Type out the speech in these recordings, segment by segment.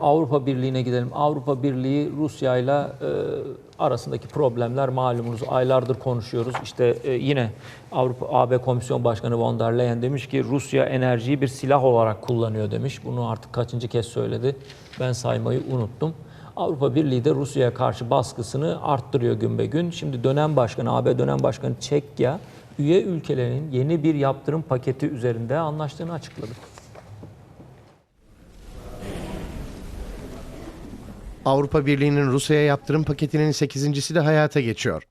Avrupa Birliği'ne gidelim. Avrupa Birliği Rusya ile arasındaki problemler malumunuz aylardır konuşuyoruz. İşte e, yine Avrupa AB Komisyon Başkanı von der Leyen demiş ki Rusya enerjiyi bir silah olarak kullanıyor demiş. Bunu artık kaçıncı kez söyledi. Ben saymayı unuttum. Avrupa Birliği de Rusya'ya karşı baskısını arttırıyor gün be gün. Şimdi dönem başkanı, AB dönem başkanı Çekya, üye ülkelerin yeni bir yaptırım paketi üzerinde anlaştığını açıkladı. Avrupa Birliği'nin Rusya'ya yaptırım paketinin 8.si de hayata geçiyor.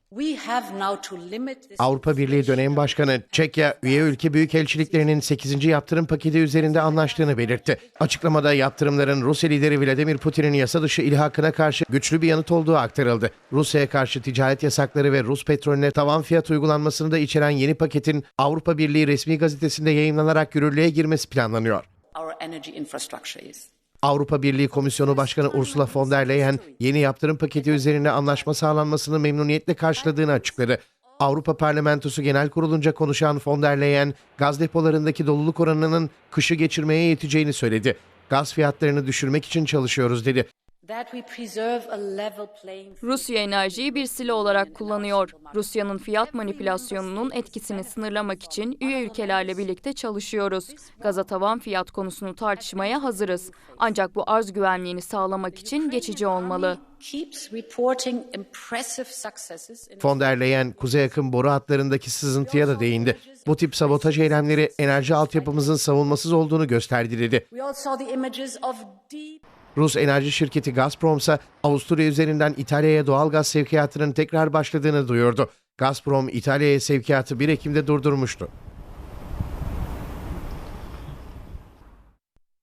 Avrupa Birliği dönem başkanı Çekya üye ülke büyükelçiliklerinin 8. yaptırım paketi üzerinde anlaştığını belirtti. Açıklamada yaptırımların Rusya lideri Vladimir Putin'in yasa dışı ilhakına karşı güçlü bir yanıt olduğu aktarıldı. Rusya'ya karşı ticaret yasakları ve Rus petrolüne tavan fiyat uygulanmasını da içeren yeni paketin Avrupa Birliği resmi gazetesinde yayınlanarak yürürlüğe girmesi planlanıyor. our energy infrastructure is. Avrupa Birliği Komisyonu Başkanı Ursula von der Leyen yeni yaptırım paketi üzerine anlaşma sağlanmasını memnuniyetle karşıladığını açıkladı. Avrupa Parlamentosu Genel Kurulu'nca konuşan von der Leyen, gaz depolarındaki doluluk oranının kışı geçirmeye yeteceğini söyledi. Gaz fiyatlarını düşürmek için çalışıyoruz dedi. That we preserve a level playing field. Rusya enerjiyi bir silah olarak kullanıyor. Rusya'nın fiyat manipülasyonunun etkisini sınırlamak için üye ülkelerle birlikte çalışıyoruz. Gaza tavan fiyat konusunu tartışmaya hazırız. Ancak bu arz güvenliğini sağlamak için geçici olmalı. Keeps reporting impressive successes in Von der Leyen, kuzey yakın boru hatlarındaki sızıntıya da değindi. Bu tip sabotaj eylemleri enerji altyapımızın savunmasız olduğunu gösterdi dedi. Rus enerji şirketi Gazprom ise Avusturya üzerinden İtalya'ya doğal gaz sevkiyatının tekrar başladığını duyurdu. Gazprom İtalya'ya sevkiyatı 1 Ekim'de durdurmuştu.